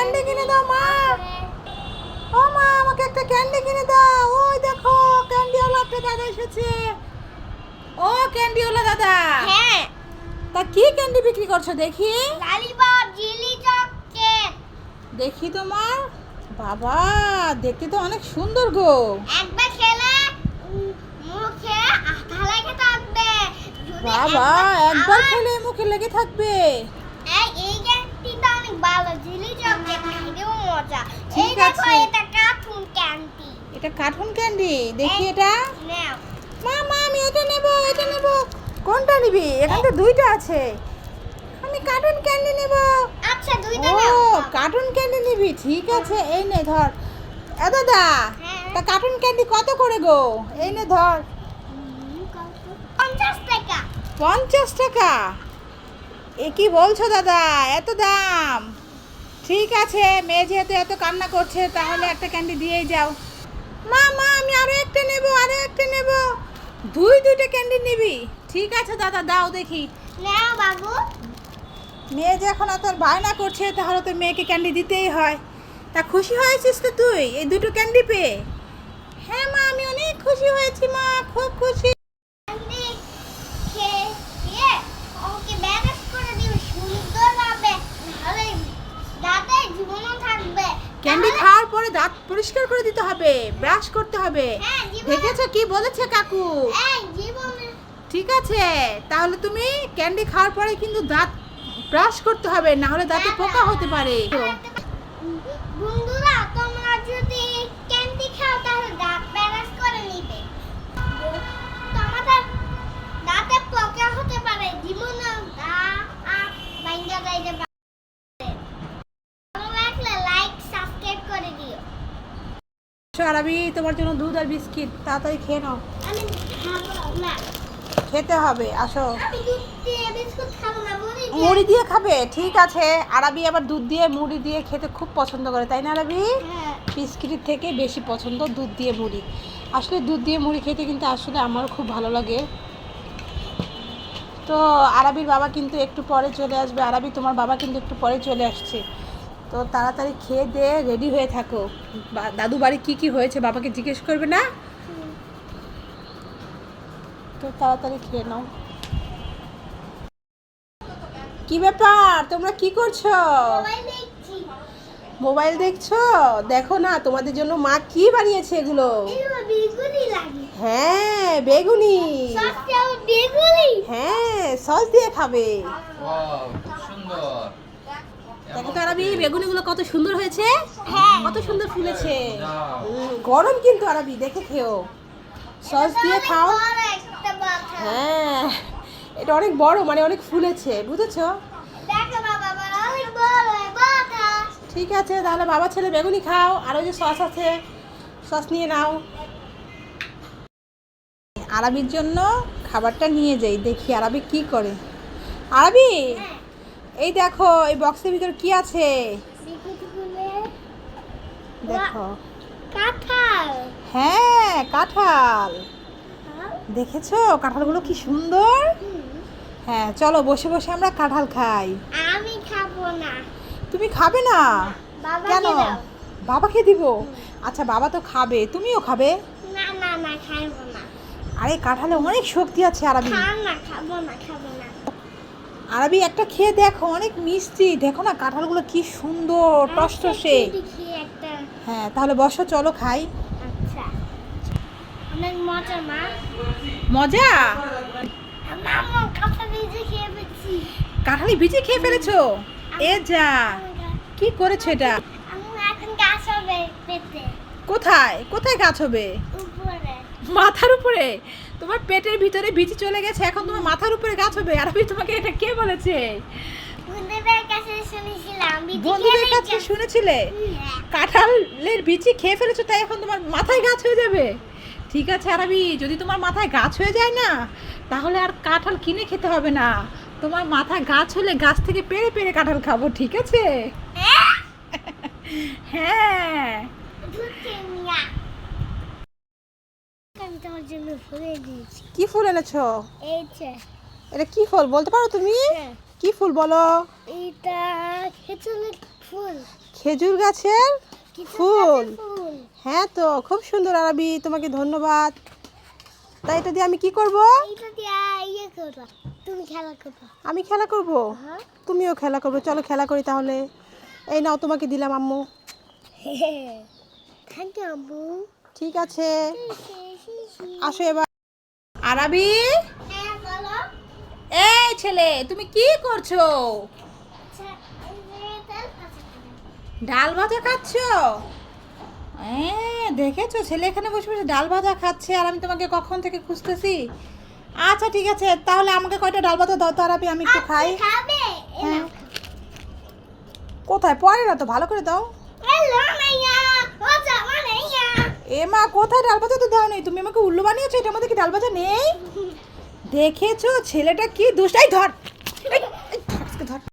Candy কিনে দাও মা। ও মা আমাকে একটা ক্যান্ডি কিনে দাও। ওই দেখো ক্যান্ডিওয়ালা একটা দাদা এসেছে। ও ক্যান্ডি ক্যান্ডিওয়ালা দাদা। হ্যাঁ। তা কি ক্যান্ডি বিক্রি করছ দেখি? Lollipop jelly chocolate. দেখি তোমার বাবা দেখতে তো অনেক সুন্দর গো। একবার খেলে মুখে আঠা লেগে থাকবে। বাবা একবার খেলে মুখে লেগে থাকবে। এই এই ক্যান্টিটা অনেক ভালো জিলি চকলেট খেতেও মজা। এই ঠিক দেখো আছে। এটা কার্টুন ক্যান্ডি এটা কার্টুন ক্যান্ডি দেখি এটা। নাও। মা মা আমি এটা নেব এটা নেব। কোনটা নিবি? এখানে তো দুইটা আছে। আমি কার্টুন ক্যান্ডি নেব। আচ্ছা দুইটা ও নাও কার্টুন ক্যান্ডি নিবি। ঠিক আছে এই নে ধর। এ দাদা হ্যাঁ। তা কার্টুন ক্যান্ডি কত করে গো? এই নে ধর। পঞ্চাশ টাকা। পঞ্চাশ টাকা? এ কি বলছো দাদা? এত দাম। ঠিক আছে মেয়ে যেহেতু এত কান্না করছে তাহলে একটা ক্যান্ডি দিয়েই যাও। মা মা আমি আরও একটা নেব আরও একটা নেব। দুই দুইটা ক্যান্ডি নিবি। ঠিক আছে দাদা দাও দেখি। নাও বাবু। মেয়ে যখন এত বায়না করছে তাহলে তো মেয়েকে ক্যান্ডি দিতেই হয়। তা খুশি হয়েছিস তো তুই? এই দুটো ক্যান্ডি পেয়ে? হ্যাঁ মা আমি অনেক খুশি হয়েছি মা খুব খুশি ক্যান্ডি খেয়ে দিয়ে ওকে ব্যালেন্স করে দিও সুন্দরভাবে নাহলে দাঁতে জীবনও থাকবে ক্যান্ডি তাহলে- খাওয়ার পরে দাঁত পরিষ্কার করে দিতে হবে ব্রাশ করতে হবে। হ্যাঁ, দেখেছ কি বলেছে কাকু? ঠিক আছে তাহলে তুমি ক্যান্ডি খাওয়ার পরে কিন্তু দাঁত ব্রাশ করতে হবে না হলে দাঁতে পোকা হতে পারে। বন্ধুরা তোমরা যদি ক্যান্ডি খাও তাহলে দাঁত ব্যালেন্স করে নিবে। তোমাদের দাঁতে পোকা হতে পারে জীবনে দাঁত ভাঙ্গা যাইতে পারে ভালো লাগলে লাইক সাবস্ক্রাইব করে দিও আরবি তোমার জন্য দুধ আর বিস্কিট তাড়াতাড়ি খেয়ে নাও। খেতে হবে আসো। মুড়ি দিয়ে খাবে? ঠিক আছে। আরবি আবার দুধ দিয়ে মুড়ি দিয়ে খেতে খুব পছন্দ করে তাই না আরবি? হ্যাঁ। বিস্কিটের থেকে বেশি পছন্দ দুধ দিয়ে মুড়ি। আসলে দুধ দিয়ে মুড়ি খেতে কিন্তু আসলে আমারও খুব ভালো লাগে। তো আরবির বাবা কিন্তু একটু পরে চলে আসবে। আরবি তোমার বাবা কিন্তু একটু পরে চলে আসছে। তো তাড়াতাড়ি খেয়ে দিয়ে রেডি হয়ে থাকো। বা- দাদু বাড়ি কী কী হয়েছে বাবাকে জিজ্ঞেস করবে না? তো তাড়াতাড়ি খেয়ে নাও। কি ব্যাপার? তোমরা কি করছ? মোবাইল দেখছ। দেখো না তোমাদের জন্য মা কি বানিয়েছে এগুলো? এগুলো বেগুনি লাগে হ্যাঁ বেগুনি। হ্যাঁ সস দিয়ে খাবে সুন্দর। দেখো আরবি বেগুনিগুলো কত সুন্দর হয়েছে। হ্যাঁ। কত সুন্দর ফুলেছে। গরম কিন্তু আরবি দেখে খেও। সস দিয়ে খাও। হ্যাঁ এটা অনেক বড় মানে অনেক ফুলেছে বুঝেছ? ঠিক আছে তাহলে বাবা ছেলে বেগুনি খাও আর ওই যে সস আছে সস নিয়ে নাও। আরবির জন্য খাবারটা নিয়ে যাই দেখি আরবি কি করে। আরবি এই দেখো এই বক্সের ভিতর কি আছে? দেখো। কাঁঠাল। হ্যাঁ কাঁঠাল। দেখেছ? কাঁঠালগুলো কি সুন্দর? হ্যাঁ চলো বসে বসে আমরা কাঁঠাল খাই। আমি খাব না। তুমি খাবে না? কেন? দাও। বাবাকে দিব? আচ্ছা বাবা তো খাবে। তুমিও খাবে? না না না খাব না। আরে কাঁঠালে অনেক শক্তি আছে আরবি খাও না খাব না খাব না। আরবি একটা খেয়ে দেখো অনেক মিষ্টি। দেখো না কাঁঠালগুলো কি সুন্দর টসটসে। দেখি হ্যাঁ তাহলে বসো চলো খাই। আচ্ছা। মজা কাঁঠাল ভিজে খেয়ে ফেলেছো। এ যা। কি করেছ এটা? কোথায়? কোথায় গাছ হবে? মাথার উপরে? তোমার পেটের ভিতরে বিচি চলে গেছে এখন তোমার মাথার উপরে গাছ হবে। আরবি তোমাকে এটা কে বলেছে? বন্ধুদের কাছে শুনেছিলাম বন্ধুদের কাছে শুনেছিলে? হ্যাঁ। কাঁঠালের বিচি খেয়ে ফেলেছো তাই এখন তোমার মাথায় গাছ হয়ে যাবে। ঠিক আছে আরবি যদি তোমার মাথায় গাছ হয়ে যায় না তাহলে আর কাঁঠাল কিনে খেতে হবে না। তোমার মাথায় গাছ হলে গাছ থেকে পেরে পেরে কাঁঠাল খাব ঠিক আছে? হ্যাঁ? হ্যাঁ তোমার জন্য ফুলে দিয়েছি কি ফুল এনেছো? এই যে। এটা কি ফুল বলতে পারো তুমি? হ্যাঁ। কি ফুল বলো? এটা খেচুলি ফুল। খেজুর গাছের ফুল। হ্যাঁ তো খুব সুন্দর আরবি তোমাকে ধন্যবাদ। তাই এটা দিয়ে আমি কি করব? এইটা দিয়ে ইয়ে করবা তুমি খেলা করবা। আমি খেলা করব? হ্যাঁ। তুমিও খেলা করবে চলো খেলা করি তাহলে। এই নাও তোমাকে দিলাম আম্মু। থ্যাংক ইউ আব্বু ঠিক আছে। আসো এবার। আরাবি এই ছেলে তুমি কি করছ? ডাল ভাজা খাচ্ছ? হ্যাঁ দেখেছ? ছেলে এখানে বসে বসে ডাল ভাজা খাচ্ছে আর আমি তোমাকে কখন থেকে খুঁজতেছি? আচ্ছা ঠিক আছে তাহলে আমাকে কয়টা ডাল ভাজা দাও তো আরাবি আমি একটু খাই। হ্যাঁ। কোথায়? পরে না তো ভালো করে দাও। এ মা কোথায় ডাল ভাজা তো দাও নেই, তুমি আমাকে উল্লু বানিয়েছো, এটার মধ্যে কি ডাল ভাজা নেই? দেখেছ, ছেলেটা কি দুষ্টাই, ধর।